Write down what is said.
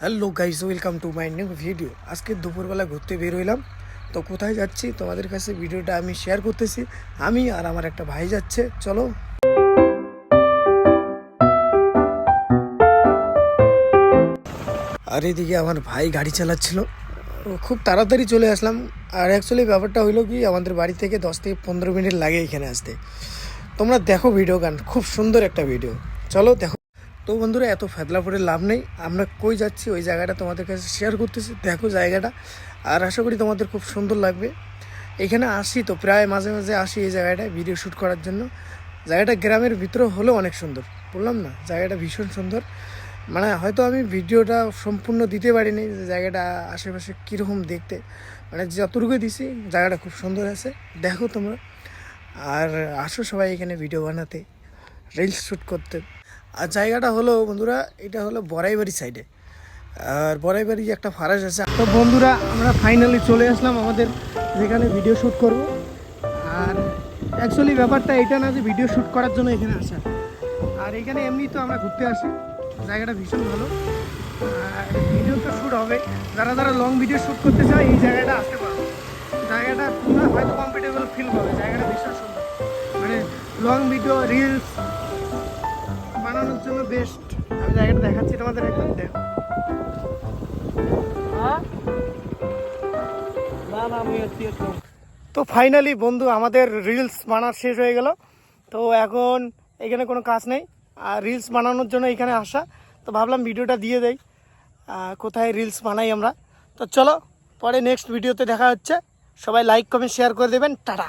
Hello guys welcome to my new video আজকে দুপুরবেলা ঘুরতে বের হইলাম। তো কোথায় যাচ্ছি? তোমাদের কাছে ভিডিওটা আমি শেয়ার করতেছি। আমি আর আমার একটা ভাই যাচ্ছে। চলো। আর এদিকে আমার ভাই গাড়ি চালাচ্ছিল। খুব তাড়াতাড়ি চলে আসলাম। আর অ্যাকচুয়ালি ব্যাপারটা হইল কি, আমাদের বাড়ি থেকে দশ থেকে পনেরো মিনিট লাগে এখানে আসতে। তোমরা দেখো ভিডিও গান, খুব সুন্দর একটা ভিডিও চলো, দেখো। তো বন্ধুরা, এত ফেদলা পড়ে লাভ নেই। আমরা কই যাচ্ছি? ওই জায়গাটা তোমাদের কাছে শেয়ার করতেছি। দেখো জায়গাটা। আর আশা করি তোমাদের খুব সুন্দর লাগবে। এখানে আসি তো, প্রায় মাঝে মাঝে আসি এই জায়গাটায় ভিডিও শ্যুট করার জন্য। জায়গাটা গ্রামের ভিতরে হলেও অনেক সুন্দর। বললাম না, জায়গাটা ভীষণ সুন্দর। মানে হয়তো আমি ভিডিওটা সম্পূর্ণ দিতে পারিনি যে জায়গাটা আশেপাশে কীরকম দেখতে। মানে যতটুকু দিছি, জায়গাটা খুব সুন্দর আছে। দেখো তোমরা। আর আসো সবাই এখানে ভিডিও বানাতে রিলস শ্যুট করতে। আর জায়গাটা হলো, বন্ধুরা, এটা হলো বড়াইবাড়ি সাইডে আর বড়াইবাড়ি যে একটা ফারাস আছে, তো বন্ধুরা, আমরা ফাইনালি চলে আসলাম আমাদের যেখানে ভিডিও শ্যুট করব। আর অ্যাকচুয়ালি ব্যাপারটা এটা না যে ভিডিও শ্যুট করার জন্য এখানে আসা। আর এখানে এমনি তো আমরা ঘুরতে আসি, জায়গাটা ভীষণ ভালো। আর ভিডিও তো শ্যুট হবে। যারা যারা লং ভিডিও শ্যুট করতে চায়, এই জায়গাটা আসতে পারো। জায়গাটা তোমরা হয়তো কমফর্টেবল ফিল পাবে, জায়গাটা ভীষণ সুন্দর। মানে লং ভিডিও রিলস বানানোর জন্য বেস্ট আমি জায়গাটা দেখাচ্ছি তোমাদের একদম তো ফাইনালি বন্ধু, আমাদের রিলস বানার শেষ হয়ে গেল। তো এখন এখানে কোনো কাজ নেই। আর রিলস বানানোর জন্য এখানে আসা। তো ভাবলাম ভিডিওটা দিয়ে দেই। কোথায় রিলস বানাই আমরা? তো চলো, পরে নেক্সট ভিডিওতে দেখা হচ্ছে। সবাই লাইক কমেন্ট শেয়ার করে দেবেন। টাটা!